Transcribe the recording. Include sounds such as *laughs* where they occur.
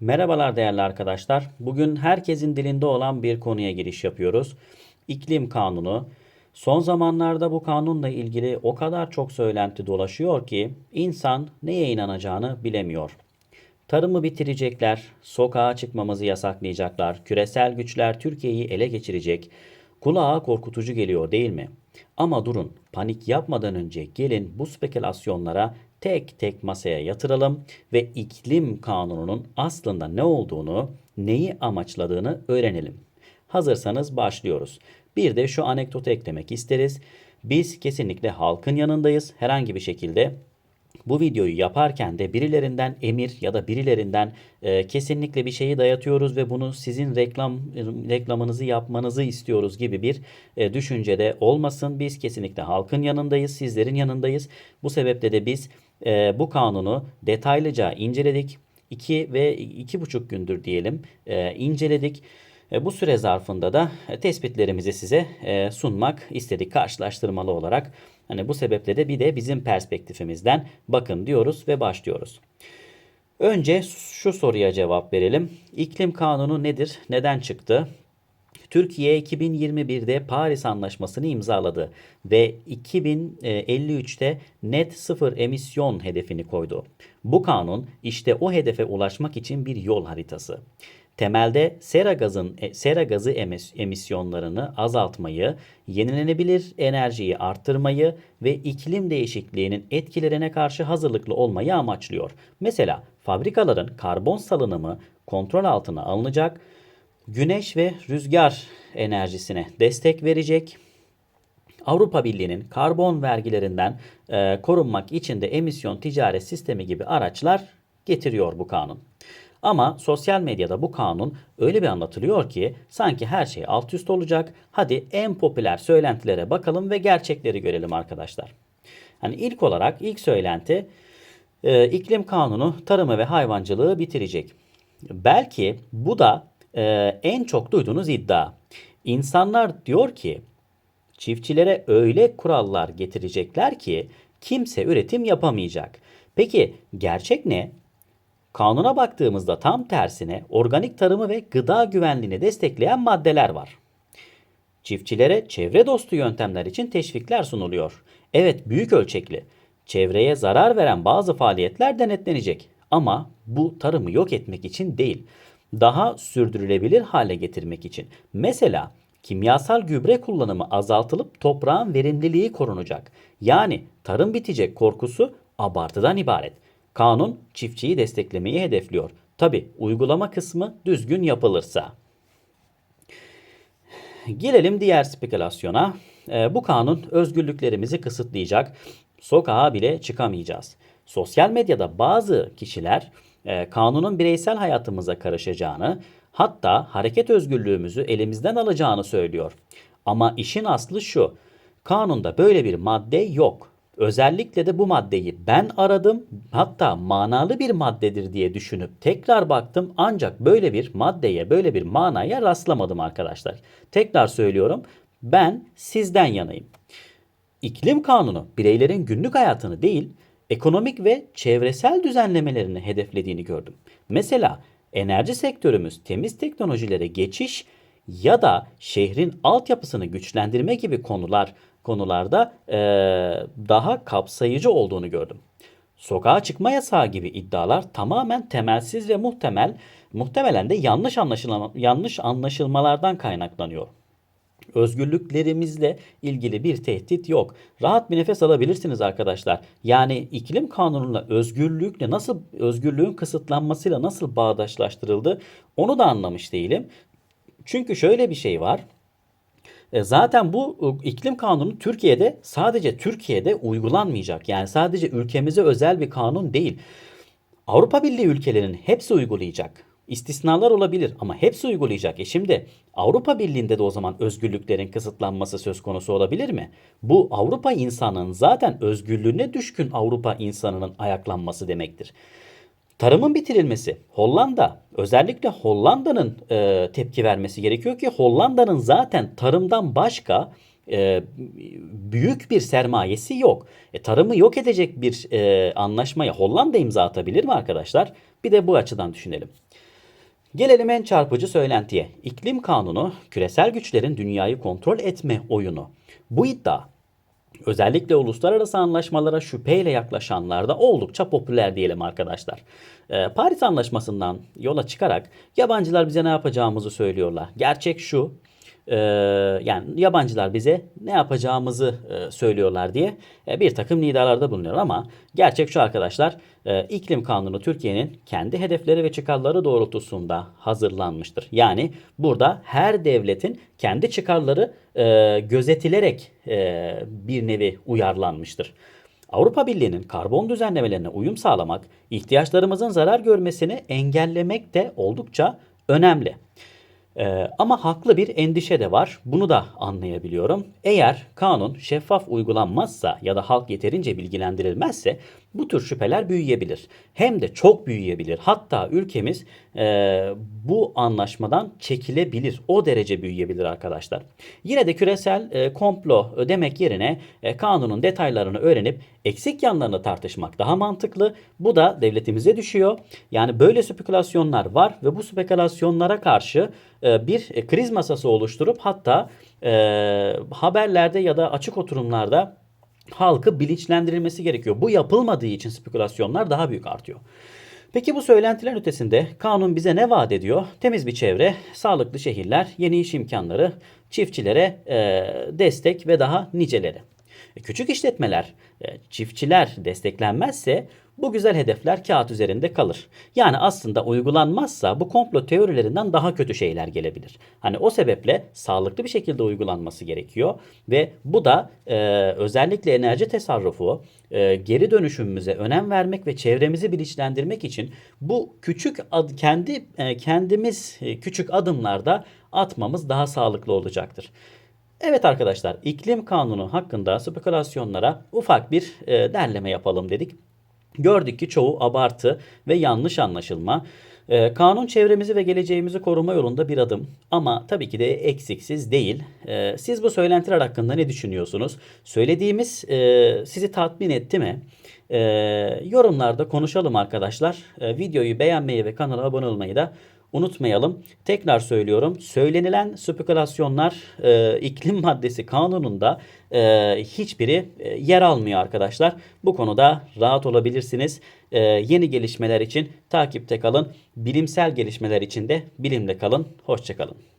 Merhabalar değerli arkadaşlar. Bugün herkesin dilinde olan bir konuya giriş yapıyoruz. İklim kanunu. Son zamanlarda bu kanunla ilgili o kadar çok söylenti dolaşıyor ki insan neye inanacağını bilemiyor. Tarımı bitirecekler, sokağa çıkmamızı yasaklayacaklar, küresel güçler Türkiye'yi ele geçirecek. Kulağa korkutucu geliyor değil mi? Ama durun, panik yapmadan önce gelin bu spekülasyonlara tek tek masaya yatıralım ve iklim kanununun aslında ne olduğunu, neyi amaçladığını öğrenelim. Hazırsanız başlıyoruz. Bir de şu anekdotu eklemek isteriz. Biz kesinlikle halkın yanındayız. Herhangi bir şekilde bu videoyu yaparken de birilerinden emir ya da birilerinden e, kesinlikle bir şeyi dayatıyoruz ve bunu sizin reklam reklamınızı yapmanızı istiyoruz gibi bir e, düşüncede olmasın. Biz kesinlikle halkın yanındayız, sizlerin yanındayız. Bu sebeple de biz e, bu kanunu detaylıca inceledik. 2 ve iki buçuk gündür diyelim e, inceledik. E, bu süre zarfında da tespitlerimizi size e, sunmak istedik karşılaştırmalı olarak. Hani bu sebeple de bir de bizim perspektifimizden bakın diyoruz ve başlıyoruz. Önce şu soruya cevap verelim. İklim kanunu nedir? Neden çıktı? Türkiye 2021'de Paris Anlaşması'nı imzaladı ve 2053'te net sıfır emisyon hedefini koydu. Bu kanun işte o hedefe ulaşmak için bir yol haritası. Temelde sera gazın e, sera gazı emisyonlarını azaltmayı, yenilenebilir enerjiyi arttırmayı ve iklim değişikliğinin etkilerine karşı hazırlıklı olmayı amaçlıyor. Mesela fabrikaların karbon salınımı kontrol altına alınacak, güneş ve rüzgar enerjisine destek verecek. Avrupa Birliği'nin karbon vergilerinden e, korunmak için de emisyon ticaret sistemi gibi araçlar getiriyor bu kanun. Ama sosyal medyada bu kanun öyle bir anlatılıyor ki sanki her şey alt üst olacak. Hadi en popüler söylentilere bakalım ve gerçekleri görelim arkadaşlar. Hani ilk olarak ilk söylenti e, iklim kanunu tarımı ve hayvancılığı bitirecek. Belki bu da e, en çok duyduğunuz iddia. İnsanlar diyor ki çiftçilere öyle kurallar getirecekler ki kimse üretim yapamayacak. Peki gerçek ne? Kanuna baktığımızda tam tersine organik tarımı ve gıda güvenliğini destekleyen maddeler var. Çiftçilere çevre dostu yöntemler için teşvikler sunuluyor. Evet büyük ölçekli. Çevreye zarar veren bazı faaliyetler denetlenecek. Ama bu tarımı yok etmek için değil. Daha sürdürülebilir hale getirmek için. Mesela kimyasal gübre kullanımı azaltılıp toprağın verimliliği korunacak. Yani tarım bitecek korkusu abartıdan ibaret. Kanun çiftçiyi desteklemeyi hedefliyor. Tabi uygulama kısmı düzgün yapılırsa. Gelelim diğer spekülasyona. E, bu kanun özgürlüklerimizi kısıtlayacak. Sokağa bile çıkamayacağız. Sosyal medyada bazı kişiler e, kanunun bireysel hayatımıza karışacağını, hatta hareket özgürlüğümüzü elimizden alacağını söylüyor. Ama işin aslı şu. Kanunda böyle bir madde yok. Özellikle de bu maddeyi ben aradım hatta manalı bir maddedir diye düşünüp tekrar baktım ancak böyle bir maddeye böyle bir manaya rastlamadım arkadaşlar. Tekrar söylüyorum ben sizden yanayım. İklim kanunu bireylerin günlük hayatını değil ekonomik ve çevresel düzenlemelerini hedeflediğini gördüm. Mesela enerji sektörümüz temiz teknolojilere geçiş ya da şehrin altyapısını güçlendirme gibi konular konularda e, daha kapsayıcı olduğunu gördüm. Sokağa çıkma yasağı gibi iddialar tamamen temelsiz ve muhtemel muhtemelen de yanlış anlaşılma, yanlış anlaşılmalardan kaynaklanıyor. Özgürlüklerimizle ilgili bir tehdit yok. Rahat bir nefes alabilirsiniz arkadaşlar. Yani iklim kanunuyla özgürlükle nasıl özgürlüğün kısıtlanmasıyla nasıl bağdaşlaştırıldı onu da anlamış değilim. Çünkü şöyle bir şey var. E, zaten bu e, iklim kanunu Türkiye'de sadece Türkiye'de uygulanmayacak. Yani sadece ülkemize özel bir kanun değil. Avrupa Birliği ülkelerinin hepsi uygulayacak. İstisnalar olabilir ama hepsi uygulayacak. E şimdi Avrupa Birliği'nde de o zaman özgürlüklerin kısıtlanması söz konusu olabilir mi? Bu Avrupa insanının zaten özgürlüğüne düşkün Avrupa insanının ayaklanması demektir. Tarımın bitirilmesi Hollanda özellikle Hollanda'nın e, tepki vermesi gerekiyor ki Hollanda'nın zaten tarımdan başka e, büyük bir sermayesi yok. E, tarımı yok edecek bir e, anlaşmaya Hollanda imza atabilir mi arkadaşlar? Bir de bu açıdan düşünelim. Gelelim en çarpıcı söylentiye. İklim kanunu küresel güçlerin dünyayı kontrol etme oyunu. Bu iddia özellikle uluslararası anlaşmalara şüpheyle yaklaşanlarda oldukça popüler diyelim arkadaşlar. Ee, Paris Anlaşması'ndan yola çıkarak yabancılar bize ne yapacağımızı söylüyorlar. Gerçek şu, e, yani yabancılar bize ne yapacağımızı e, söylüyorlar diye e, bir takım nidalarda bulunuyor ama gerçek şu arkadaşlar e, iklim kanunu Türkiye'nin kendi hedefleri ve çıkarları doğrultusunda hazırlanmıştır. Yani burada her devletin kendi çıkarları gözetilerek bir nevi uyarlanmıştır. Avrupa Birliği'nin karbon düzenlemelerine uyum sağlamak, ihtiyaçlarımızın zarar görmesini engellemek de oldukça önemli. Ee, ama haklı bir endişe de var. Bunu da anlayabiliyorum. Eğer kanun şeffaf uygulanmazsa ya da halk yeterince bilgilendirilmezse bu tür şüpheler büyüyebilir. Hem de çok büyüyebilir. Hatta ülkemiz e, bu anlaşmadan çekilebilir. O derece büyüyebilir arkadaşlar. Yine de küresel e, komplo demek yerine e, kanunun detaylarını öğrenip eksik yanlarını tartışmak daha mantıklı. Bu da devletimize düşüyor. Yani böyle spekülasyonlar var ve bu spekülasyonlara karşı e, bir e, kriz masası oluşturup hatta e, haberlerde ya da açık oturumlarda halkı bilinçlendirilmesi gerekiyor. Bu yapılmadığı için spekülasyonlar daha büyük artıyor. Peki bu söylentilerin ötesinde kanun bize ne vaat ediyor? Temiz bir çevre, sağlıklı şehirler, yeni iş imkanları, çiftçilere e, destek ve daha niceleri. E, Küçük işletmeler, e, çiftçiler desteklenmezse bu güzel hedefler kağıt üzerinde kalır. Yani aslında uygulanmazsa bu komplo teorilerinden daha kötü şeyler gelebilir. Hani o sebeple sağlıklı bir şekilde uygulanması gerekiyor ve bu da e, özellikle enerji tasarrufu, e, geri dönüşümümüze önem vermek ve çevremizi bilinçlendirmek için bu küçük ad, kendi e, kendimiz e, küçük adımlarda atmamız daha sağlıklı olacaktır. Evet arkadaşlar iklim kanunu hakkında spekülasyonlara ufak bir e, derleme yapalım dedik. Gördük ki çoğu abartı ve yanlış anlaşılma. Ee, kanun çevremizi ve geleceğimizi koruma yolunda bir adım ama tabii ki de eksiksiz değil. Ee, siz bu söylentiler hakkında ne düşünüyorsunuz? Söylediğimiz e, sizi tatmin etti mi? Ee, yorumlarda konuşalım arkadaşlar. Ee, videoyu beğenmeyi ve kanala abone olmayı da unutmayalım. Tekrar söylüyorum. Söylenilen spekülasyonlar e, iklim *laughs* maddesi kanununda e, hiçbiri e, yer almıyor arkadaşlar. Bu konuda rahat olabilirsiniz. E, yeni gelişmeler için takipte kalın. Bilimsel gelişmeler için de bilimde kalın. Hoşçakalın.